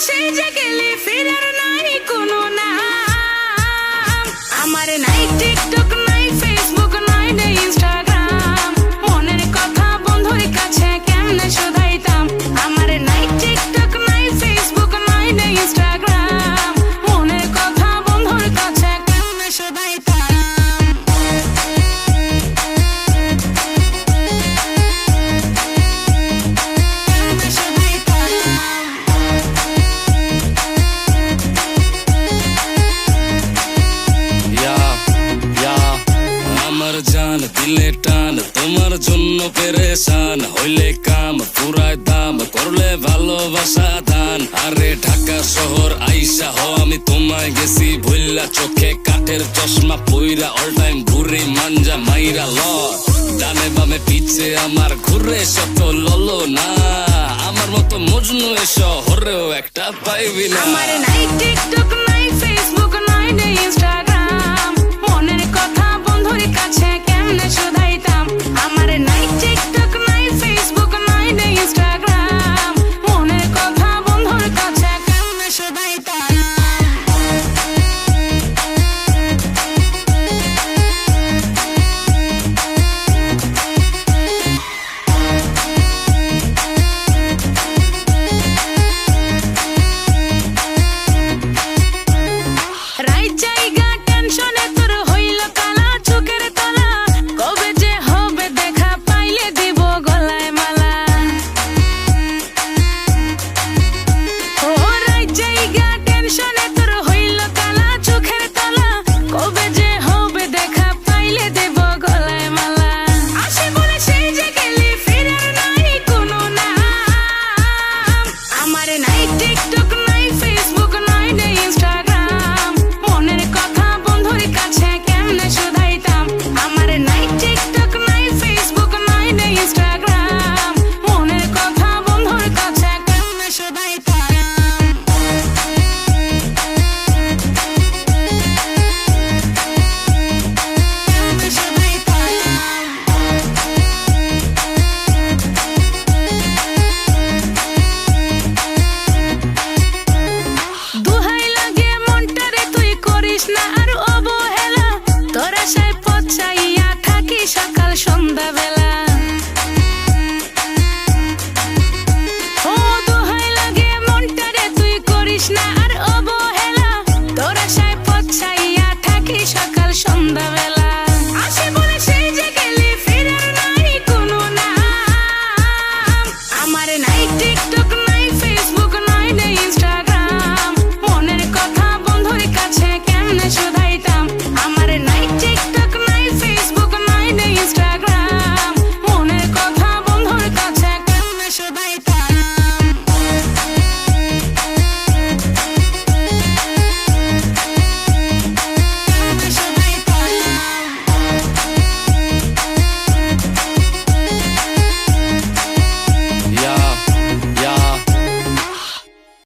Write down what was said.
সে গেলে ফেরার নাই কোনো আমার নাই টিকটক পেরেশান, হইলে কাম, পুরায় দাম, করলে ভালোবাসা দান। আরে ঢাকা শহর আইসা হ আমি তোমায় গেছি ভুল্লা চোখে কাঠের চশমা পইরা অল টাইম ঘুরে, মাঞ্জা মাইরা ল ডানে বামে পিছে আমার ঘুরে শত ললো না। আমার মতো মজনু এসো, হরেও একটা পাইবি না। আমার নাই টিকটক নাই